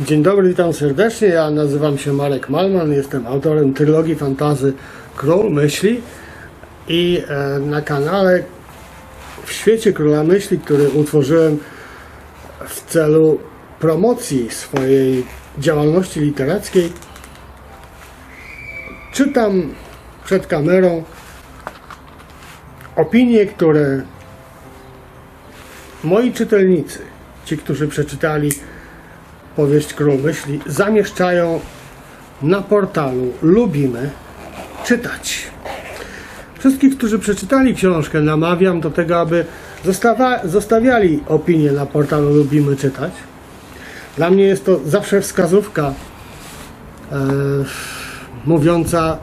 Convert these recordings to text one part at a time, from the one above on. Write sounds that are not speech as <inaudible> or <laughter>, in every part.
Dzień dobry, witam serdecznie. Ja nazywam się Marek Malman, jestem autorem trylogii fantazy Król Myśli i e, na kanale w świecie Króla Myśli, który utworzyłem w celu promocji swojej działalności literackiej, czytam przed kamerą opinie, które moi czytelnicy, ci, którzy przeczytali powieść Król Myśli, zamieszczają na portalu Lubimy czytać. Wszystkich, którzy przeczytali książkę, namawiam do tego, aby zostawiali opinie na portalu Lubimy czytać. Dla mnie jest to zawsze wskazówka e, mówiąca,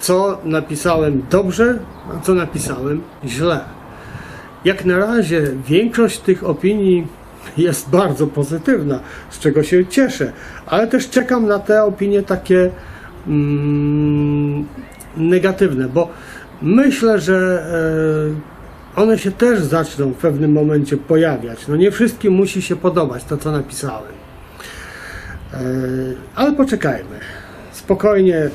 co napisałem dobrze, a co napisałem źle. Jak na razie większość tych opinii jest bardzo pozytywna, z czego się cieszę, ale też czekam na te opinie takie mm, negatywne, bo myślę, że e, one się też zaczną w pewnym momencie pojawiać. No nie wszystkim musi się podobać to, co napisałem. E, ale poczekajmy. Spokojnie.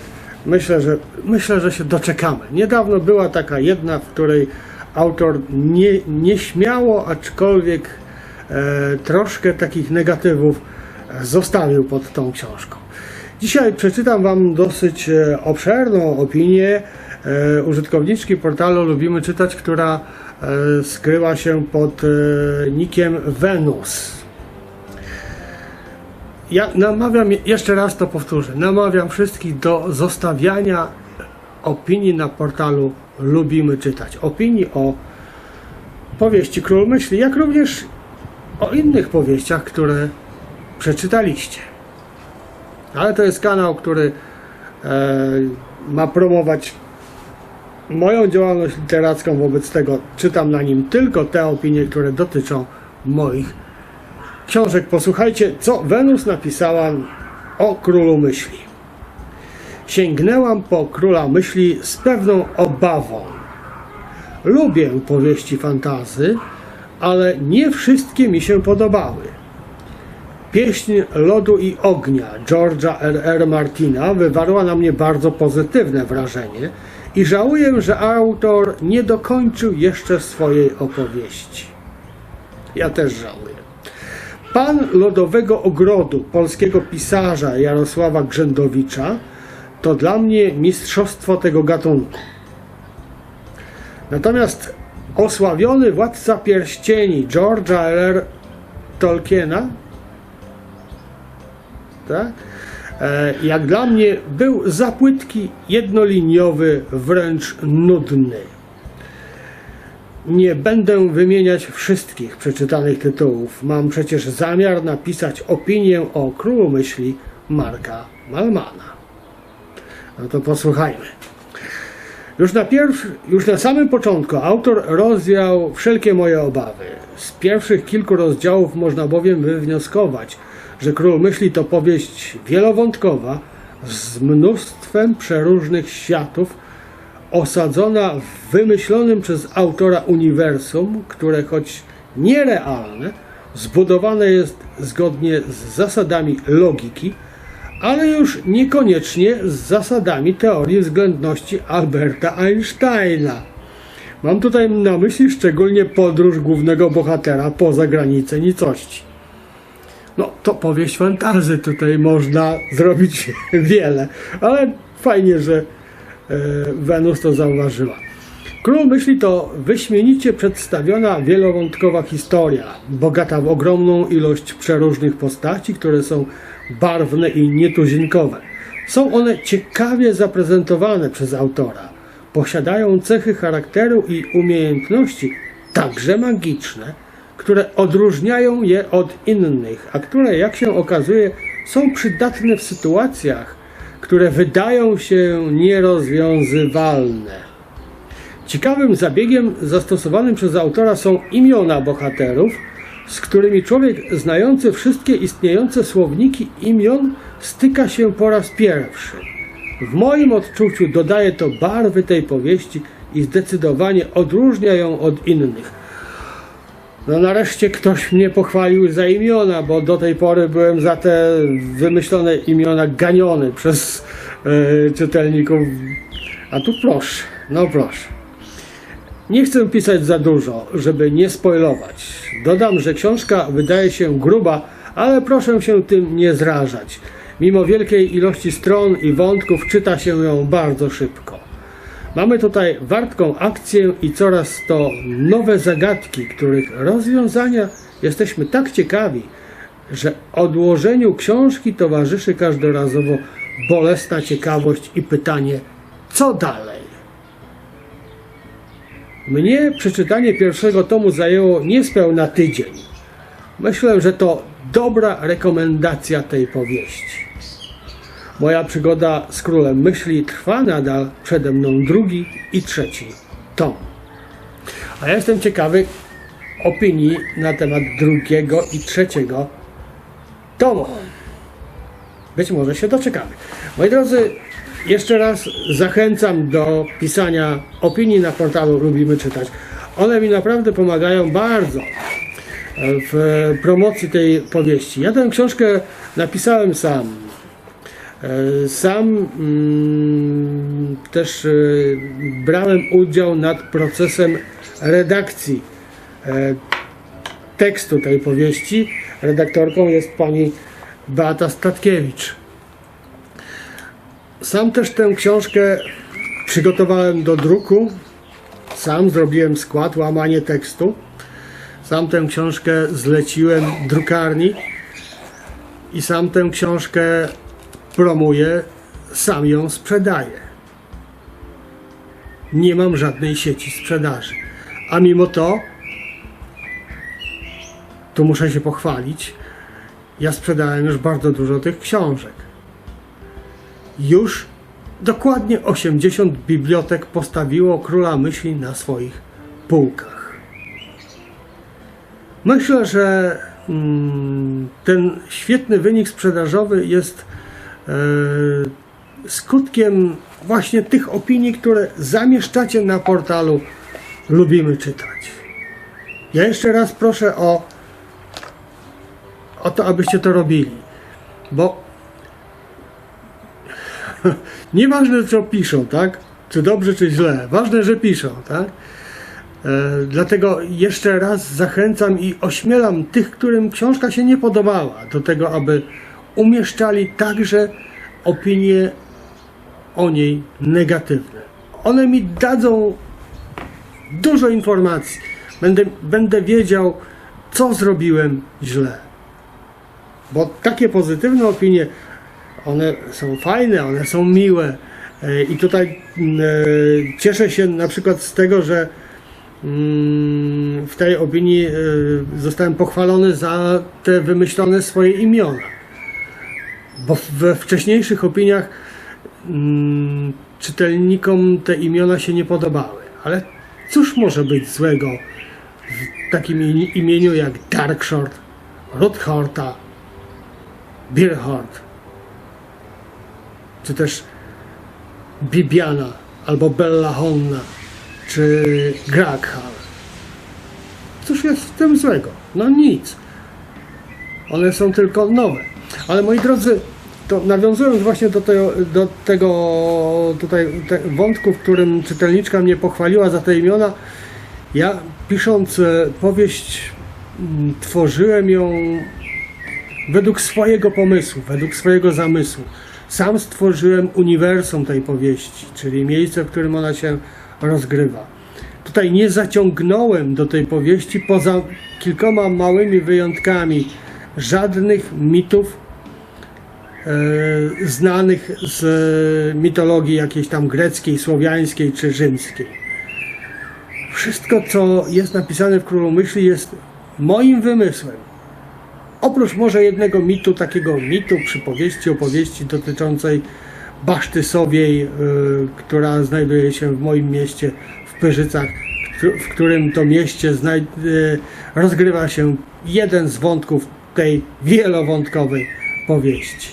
Myślę, że myślę, że się doczekamy. Niedawno była taka jedna, w której autor nie, nieśmiało, aczkolwiek troszkę takich negatywów e, zostawił pod tą książką. Dzisiaj przeczytam Wam dosyć e, obszerną opinię e, użytkowniczki portalu Lubimy Czytać, która e, skryła się pod e, nickiem Venus. Ja namawiam, jeszcze raz to powtórzę, namawiam wszystkich do zostawiania opinii na portalu Lubimy Czytać. Opinii o powieści Król Myśli, jak również o innych powieściach, które przeczytaliście. Ale to jest kanał, który e, ma promować moją działalność literacką, wobec tego czytam na nim tylko te opinie, które dotyczą moich książek. Posłuchajcie, co Wenus napisała o Królu Myśli. Sięgnęłam po Króla Myśli z pewną obawą. Lubię powieści fantazy, ale nie wszystkie mi się podobały. Pieśń Lodu i Ognia George'a R.R. Martina wywarła na mnie bardzo pozytywne wrażenie i żałuję, że autor nie dokończył jeszcze swojej opowieści. Ja też żałuję. Pan Lodowego Ogrodu polskiego pisarza Jarosława Grzędowicza to dla mnie mistrzostwo tego gatunku. Natomiast osławiony władca pierścieni George'a R.R. Tolkiena tak? E, jak dla mnie był za płytki, jednoliniowy, wręcz nudny. Nie będę wymieniać wszystkich przeczytanych tytułów. Mam przecież zamiar napisać opinię o Królu Myśli Marka Malmana. No to posłuchajmy. Już na, pierwszy, już na samym początku autor rozwiał wszelkie moje obawy. Z pierwszych kilku rozdziałów można bowiem wywnioskować, że Król Myśli to powieść wielowątkowa z mnóstwem przeróżnych światów, osadzona w wymyślonym przez autora uniwersum, które choć nierealne, zbudowane jest zgodnie z zasadami logiki, ale już niekoniecznie z zasadami teorii względności Alberta Einsteina. Mam tutaj na myśli szczególnie podróż głównego bohatera poza granice nicości. No, to powieść fantazy, tutaj można <laughs> zrobić wiele, ale fajnie, że e, Wenus to zauważyła. Król Myśli to wyśmienicie przedstawiona wielowątkowa historia, bogata w ogromną ilość przeróżnych postaci, które są barwne i nietuzinkowe. Są one ciekawie zaprezentowane przez autora. Posiadają cechy charakteru i umiejętności, także magiczne, które odróżniają je od innych, a które, jak się okazuje, są przydatne w sytuacjach, które wydają się nierozwiązywalne. Ciekawym zabiegiem zastosowanym przez autora są imiona bohaterów, z którymi człowiek znający wszystkie istniejące słowniki imion styka się po raz pierwszy. W moim odczuciu dodaje to barwy tej powieści i zdecydowanie odróżnia ją od innych. No nareszcie ktoś mnie pochwalił za imiona, bo do tej pory byłem za te wymyślone imiona ganiony przez e, czytelników. A tu proszę, no proszę. Nie chcę pisać za dużo, żeby nie spoilować. Dodam, że książka wydaje się gruba, ale proszę się tym nie zrażać. Mimo wielkiej ilości stron i wątków czyta się ją bardzo szybko. Mamy tutaj wartką akcję i coraz to nowe zagadki, których rozwiązania jesteśmy tak ciekawi, że odłożeniu książki towarzyszy każdorazowo bolesna ciekawość i pytanie, co dalej? Mnie przeczytanie pierwszego tomu zajęło niespełna tydzień. Myślę, że to dobra rekomendacja tej powieści. Moja przygoda z królem myśli trwa nadal, przede mną drugi i trzeci tom. A ja jestem ciekawy opinii na temat drugiego i trzeciego tomu. Być może się doczekamy. Moi drodzy, jeszcze raz zachęcam do pisania opinii na portalu Lubimy Czytać. One mi naprawdę pomagają bardzo w promocji tej powieści. Ja tę książkę napisałem sam. E, Sam mm, też e, brałem udział nad procesem redakcji e, tekstu tej powieści. Redaktorką jest pani Beata Statkiewicz. Sam też tę książkę przygotowałem do druku. Sam zrobiłem skład, łamanie tekstu. Sam tę książkę zleciłem drukarni i sam tę książkę promuję, sam ją sprzedaję. Nie mam żadnej sieci sprzedaży. A mimo to, tu muszę się pochwalić, ja sprzedałem już bardzo dużo tych książek. Już dokładnie 80 bibliotek postawiło Króla Myśli na swoich półkach. Myślę, że mm, ten świetny wynik sprzedażowy jest e, skutkiem właśnie tych opinii, które zamieszczacie na portalu Lubimy Czytać. Ja jeszcze raz proszę o, o to, abyście to robili, bo <laughs> nieważne co piszą, tak? Czy dobrze, czy źle, ważne, że piszą, tak? E, Dlatego jeszcze raz zachęcam i ośmielam tych, którym książka się nie podobała, do tego, aby umieszczali także opinie o niej negatywne. One mi dadzą dużo informacji. Będę, będę wiedział, co zrobiłem źle. Bo takie pozytywne opinie, one są fajne, one są miłe. E, I tutaj mm, e, cieszę się na przykład z tego, że mm, w tej opinii e, zostałem pochwalony za te wymyślone swoje imiona. Bo we wcześniejszych opiniach mm, czytelnikom te imiona się nie podobały. Ale cóż może być złego w takim imi- imieniu jak Darkshort, Rothorta, Beerhort, czy też Bibiana, albo Bellahonna, czy Graghal. Cóż jest w tym złego? No nic. One są tylko nowe. Ale moi drodzy, to nawiązując właśnie do tego, do tego tutaj te wątku, w którym czytelniczka mnie pochwaliła za te imiona, ja pisząc e, powieść m, tworzyłem ją według swojego pomysłu, według swojego zamysłu. Sam stworzyłem uniwersum tej powieści, czyli miejsce, w którym ona się rozgrywa. Tutaj nie zaciągnąłem do tej powieści poza kilkoma małymi wyjątkami żadnych mitów e, znanych z mitologii jakiejś tam greckiej, słowiańskiej czy rzymskiej. Wszystko, co jest napisane w Królu Myśli, jest moim wymysłem. Oprócz może jednego mitu, takiego mitu, przypowieści, opowieści dotyczącej Baszty Sowiej, y, która znajduje się w moim mieście, w Pyrzycach, w któ- w którym to mieście y, rozgrywa się jeden z wątków tej wielowątkowej powieści.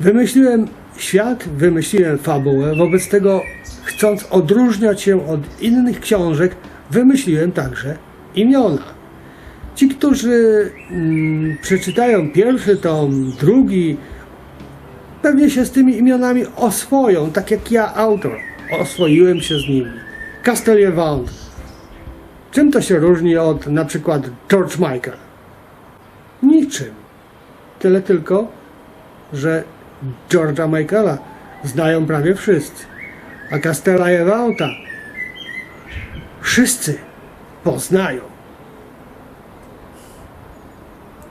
Wymyśliłem świat, wymyśliłem fabułę, wobec tego chcąc odróżniać się od innych książek, wymyśliłem także imiona. Ci, którzy mm, przeczytają pierwszy tom, drugi, pewnie się z tymi imionami oswoją, tak jak ja, autor. Oswoiłem się z nimi. Castellier-Wound. Czym to się różni od na przykład George Michael? Niczym. Tyle tylko, że George'a Michaela znają prawie wszyscy, a Castella Ewauta wszyscy poznają.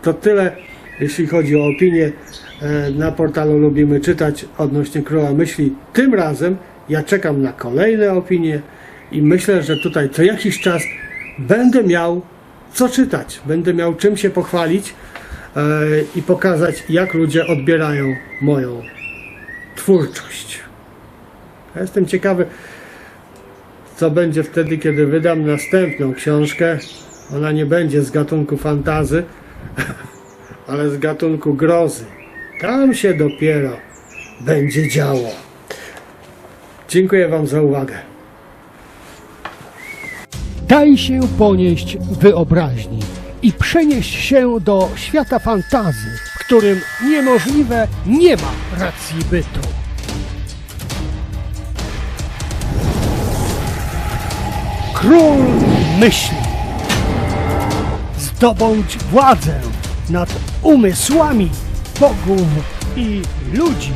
To tyle, jeśli chodzi o opinię e, na portalu Lubimy Czytać odnośnie Króla Myśli. Tym razem ja czekam na kolejne opinie i myślę, że tutaj co jakiś czas będę miał co czytać, będę miał czym się pochwalić e, i pokazać, jak ludzie odbierają moją twórczość. Ja jestem ciekawy, co będzie wtedy, kiedy wydam następną książkę. Ona nie będzie z gatunku fantazy, <laughs> ale z gatunku grozy. Tam się dopiero będzie działo. Dziękuję Wam za uwagę. Daj się ponieść wyobraźni i przenieść się do świata fantazy, w którym niemożliwe nie ma racji bytu. Król myśli. Zdobądź władzę nad umysłami bogów i ludzi.